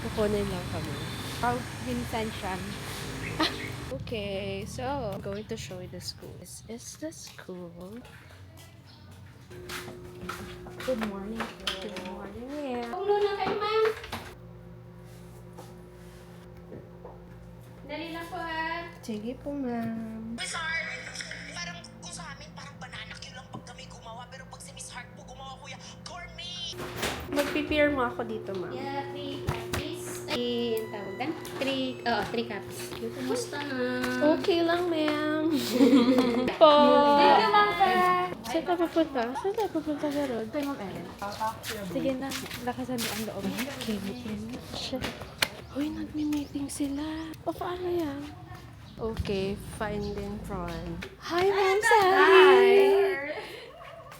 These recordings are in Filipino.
nagkukunin lang kami. Pag minsan okay, so, I'm going to show you the school. This is the school. Good morning. Good morning, ma'am. Ulo na kayo, ma'am. Dali lang po, ha. Sige po, ma'am. Miss Hart, parang kung sa amin, parang banana queue lang pag kami gumawa. Pero pag si Miss Hart po gumawa, kuya, gourmet! Magpipirma ako dito, ma'am. Yeah, please. 3, ang tawag doon? 3, oo, oh, 3 cups. Kumusta na? Okay lang, ma'am. po. Thank you, ma'am Saan tayo pupunta? Saan tayo pupunta sa road? Kay Ma'am Ellen. Sige na, lakasan mo ang loob. Okay, shit. Uy, nagme-meeting sila. O, paano yan? Okay, find in front. Hi, Ma'am Sally!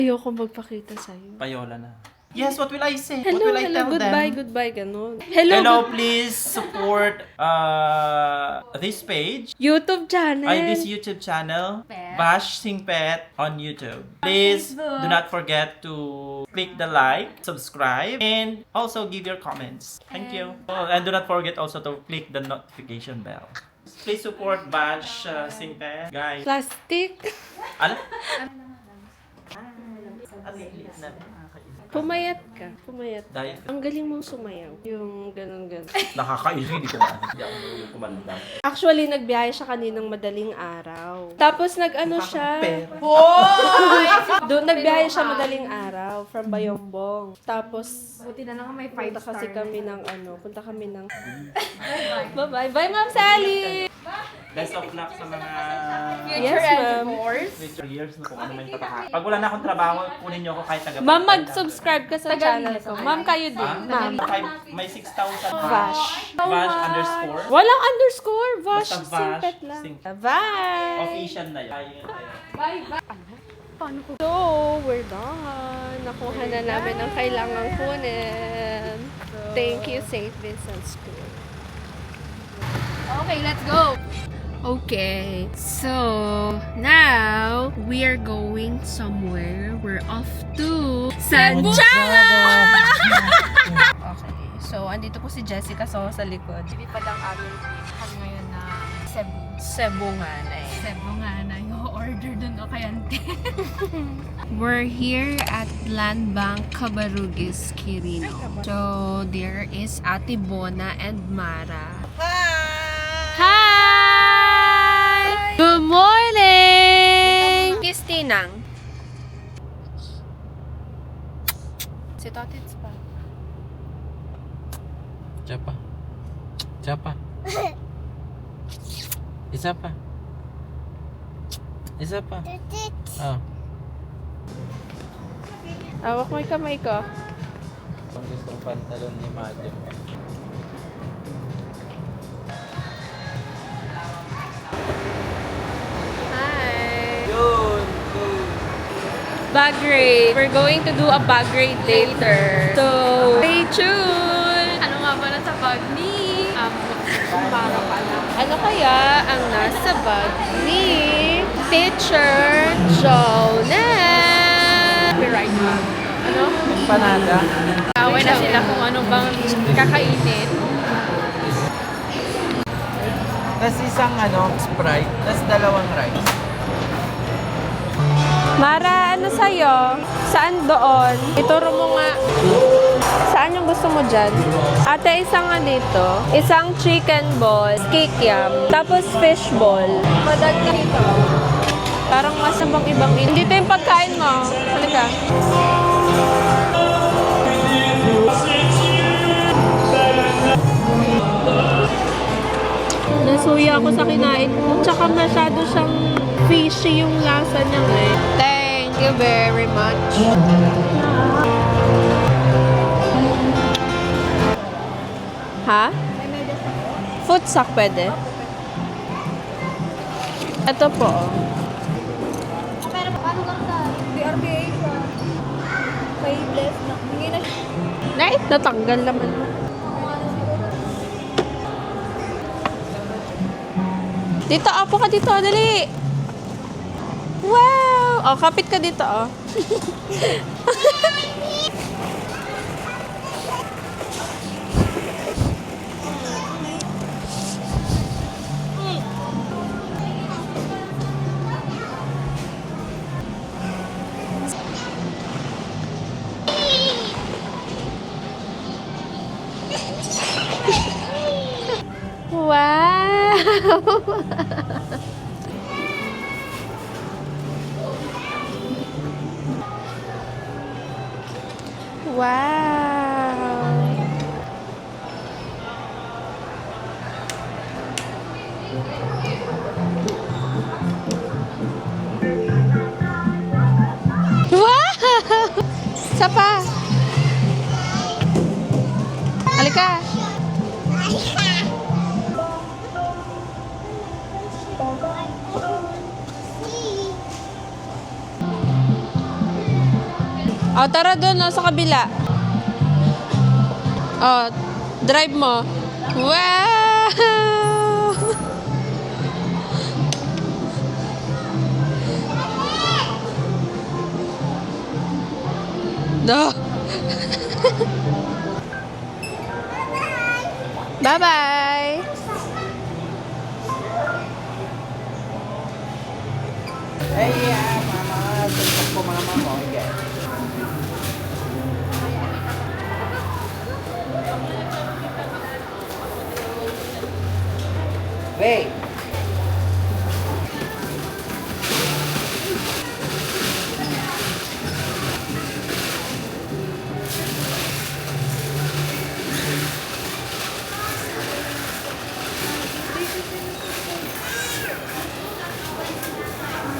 Ayoko magpakita sa'yo. Payola na. Yes, what will I say? Hello, what will I hello, tell goodbye, them? goodbye, ganun. Hello, Hello, good- please support uh, this page. YouTube channel. I this YouTube channel, Pet. Bash Sing Pet on YouTube. Please do not forget to click the like, subscribe, and also give your comments. Thank you. Oh, and do not forget also to click the notification bell. Please support Bash uh, Sing Pet, guys. Plastic. Ano? Ano yung na? Pumayat ka. Pumayat. Diet ka. Ang galing mong sumayaw. Yung ganun-ganun. Nakakainis, hindi ko na. Hindi ako kumanda. Actually, nagbiyahe siya kaninang madaling araw. Tapos nag-ano siya. Doon nagbiyahe siya madaling araw from Bayombong. Tapos Buti na lang may five punta kasi star. kami ng ano, punta kami ng Bye-bye. Bye, Ma'am Sally! Best of luck sa mga Yes, ma'am. future years na kung ano man yung. Pag wala na akong trabaho, kunin niyo ako kahit taga Ma'am, mag-subscribe ka sa channel ko. Ma'am, kayo din. Ah, Ma'am. five- may 6,000 Vash. Vash underscore. Walang underscore. Vash. Basta Vash, Simpet lang. sing- Bye! Official na yun. Ayun, ayun. So, we're done. Nakuha na namin ang kailangang kunin. Thank you, St. Vincent School. Okay, let's go. Okay, so now we are going somewhere. We're off to Santiago! okay, so andito po si Jessica so sa likod. Hindi pa lang aming pinhan ngayon na Cebu. Cebu nga na eh. Cebu nga na yung order dun o kayante. We're here at Land Bank Cabarugis, Quirino. So, there is Ate Bona and Mara. Kiss Tinang. Si Totits pa. Isa pa. Isa pa. Isa pa. Isa pa. Oh. Awak mo yung kamay ko. Ang gustong pantalon ni Madam. Bag raid. We're going to do a bag raid later. So, stay tuned! Ano nga ba na sa bag ni? Um, para pala. Ano kaya ang nasa bag ni Teacher Jonah? Copyright bag. Ano? Panada. Away na sila kung ano bang kakainin. Tapos isang ano, Sprite. Tapos dalawang rice. Mara, ano sa'yo? Saan doon? Ituro mo nga. Saan yung gusto mo dyan? Ate, isang nga dito. Isang chicken ball, kikiam, tapos fish ball. Padag ka dito. Parang mas nabang ibang in. Dito yung pagkain mo. Halika. Nasuya ako sa kinain ko. Tsaka masyado siyang fishy yung lasa niya eh. You very much. Ha? Food sack pwede? Ito po. Pero paano lang sa BRBA siya? May bless na. Hindi na. Nay, natanggal naman. Dito, apo ka dito, dali. Oh, kapit ka dito, oh. wow! Wow! Isa pa. Halika. O, tara doon, no, sa kabila. O, drive mo. Wow! No. Bye-bye. Eh, yeah, mama. Suntok ko mama mo. Okay. Wait.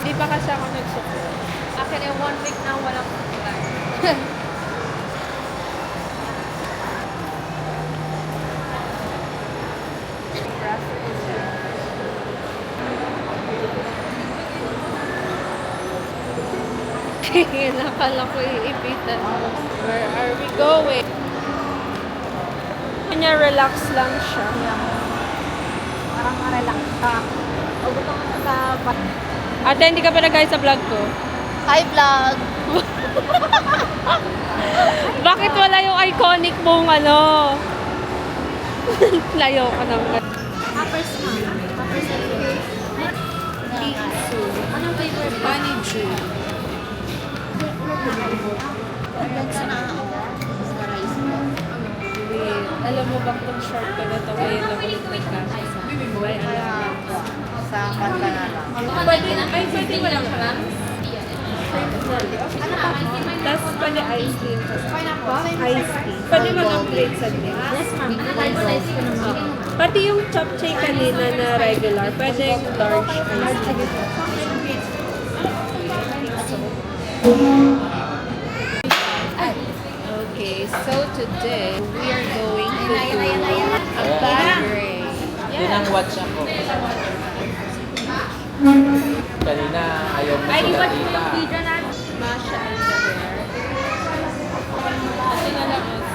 Di pa kasi ako nagsupport. Akin yung one week na walang sulat. Nakala ko iipitan. Where are we going? Kanya relax lang siya. Parang marelax ka. Ugot ako sa... Ate, hindi ka pa nag sa vlog ko. Hi vlog! Bakit wala yung iconic mong ano? Layo ka naman. Uppers na. Uppers na Anong flavor? Bunny Jew. Alam mo ba kung short ko na to ngayon na ulit nagkasa? Ay, alam. Sa kanta na lang. Pwede, ay, pwede walang crumbs? Tapos pwede ice cream. Ice tea. Pwede mag-upgrade sa drink. Yes, ma'am. Pati yung chapchay kanina na regular, pwede yung large ice tea. Okay, so today we are going to do a bag race. Yun ang watch ako. Kanina, ayaw mo Ay, sila iwan mo yung video na Masha and the Bear. Ito na lang ang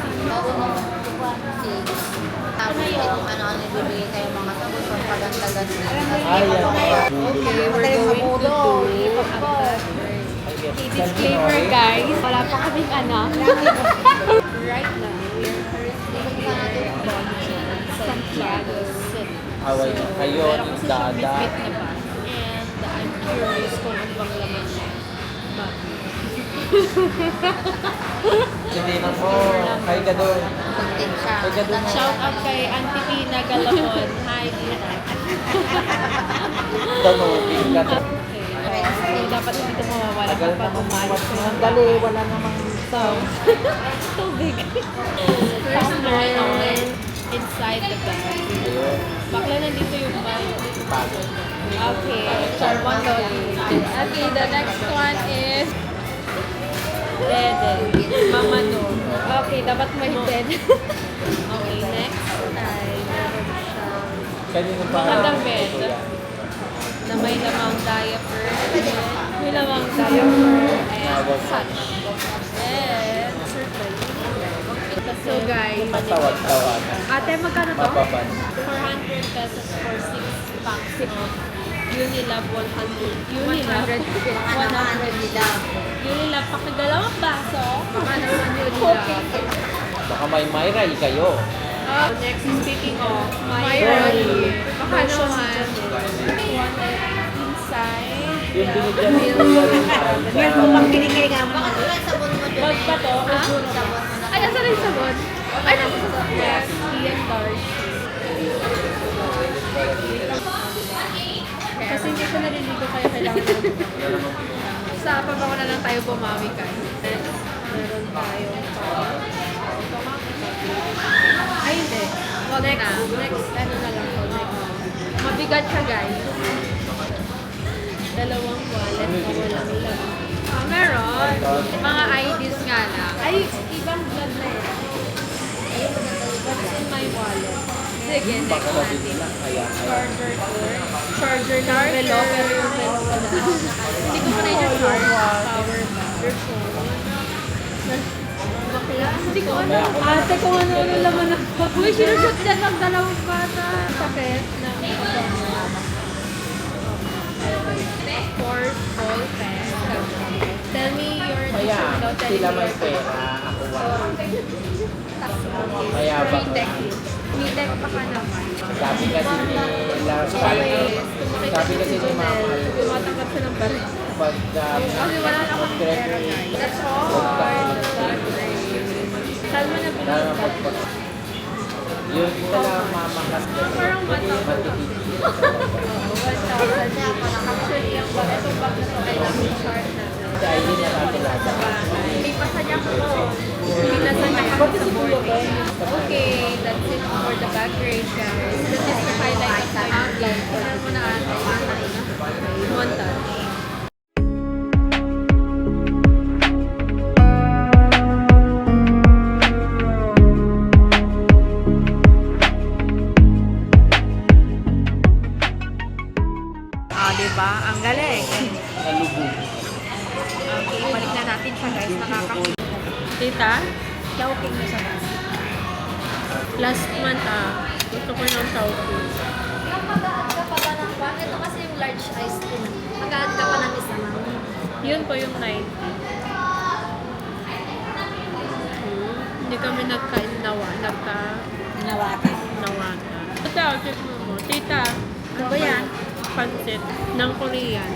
yan. Okay, we're going to do a bag race. Disclaimer guys, wala pa kaming anak. right now, we are currently in Santiago City. Away na kayo, siyang dada. And I'm curious kung ano bang laman niya. Hindi na po. Kay siya. Kay ka doon. Shout out kay Auntie Tina Galapon. Hi, Tina. Tanong, ka. Okay. So, dapat hindi ito mawawala kapag umalis umalis ka ng dali. Wala namang sound. tubig. First one, inside the bag. Bakla nandito yung bag. Okay, so one lolly. Okay, the next one is Dede. Mama no. Okay, dapat may dead. okay, next ay meron siyang mga damit na may lamang diaper. May lamang diaper and such. And surprise. So guys, Matawag-tawag. ate magkano to? Mapapan. 400 pesos for 6 packs of Unilab 100. Unilab? 100 nila. Unilab, pakidalawang baso. Baka naman yun Okay. Baka may Myral kayo. Uh, next, speaking of, my Baka naman. Inside. Yung binigyan mo Yan mo pang binigay nga mo. Baka naman sabon mo doon. Bag pa to? Ay, nasa rin sabon? Ay, nasa sabon. Yes, Ian Darcy. Kasi hindi ko na lang tayo bumawi ka. Meron tayo. Ay, hindi. Wag next. Next, ano na lang. Mabigat siya, guys. Dalawang wallet na walang laman. Ah, meron. Mga IDs nga lang. Ay, ibang vlog na yan. What's in my wallet? Sige, next natin. Charger cord. Charger na relo, pero yung relo wala. Hindi ko pa na yung charge. Power bank. Your phone. Bakla? Hindi ko ano. Ate, kung ano ano laman ng Uy, sinusot dyan ng dalawang bata. Sakit ng Ball pen. Tell me your Kaya, no, tell sila me may your- pera, ako wala. Kaya ba? Mitek. Mitek pa ka naman. Sabi kasi nila, Always, tumakit sabi si kasi ni Mama, tumatanggap siya ng baril. pag um, Kasi wala na akong pera, guys. That's hard. That's great. Saan mo na Lalo yun talaga mamakas na Parang mata ko. matikikil. Oo, 1,000 niya. Actually, ang bag, itong bag na to ay namin short na. Sa ID na guys. Nakaka- Tita? Chowking na siya guys. Last month ah, gusto ko ng chowking. Mag-aad ka pa ba ng kwan? Ito kasi yung large ice cream. Mag-aad ka pa ng isa ma'am. Yun po yung 90. Hmm, hindi kami nagkain nawa, nagka Nawata. nawata. Tita, check mo mo. Tita, Ano ba yan? pansit ng Korean.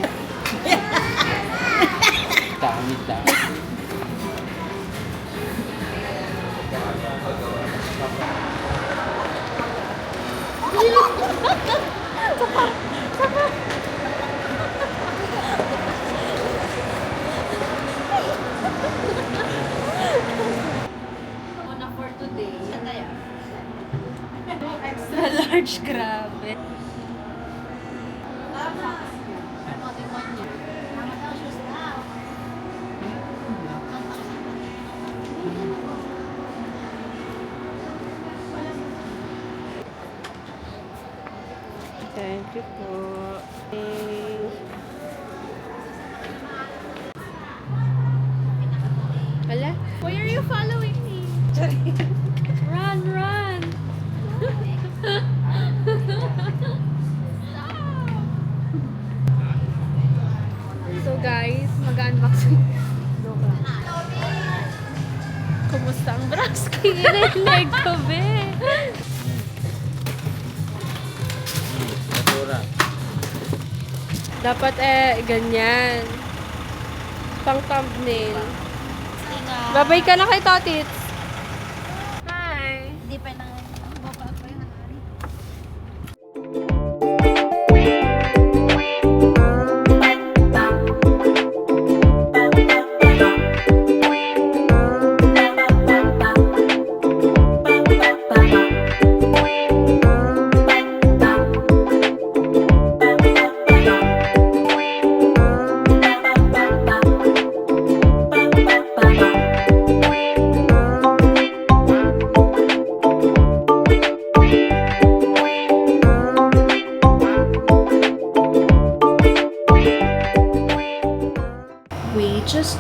Thank you po. Okay. Wala? Why are you following me? run, run! so guys, mag-unboxing. Kumusta ang braski? Leg ko, be. Dapat eh, ganyan. Pang thumbnail. Babay ka na kay Totits.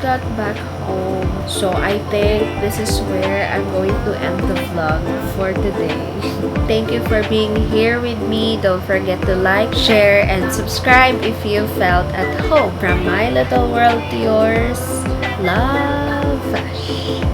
Got back home, so I think this is where I'm going to end the vlog for today. Thank you for being here with me. Don't forget to like, share, and subscribe if you felt at home. From my little world to yours, love Vash.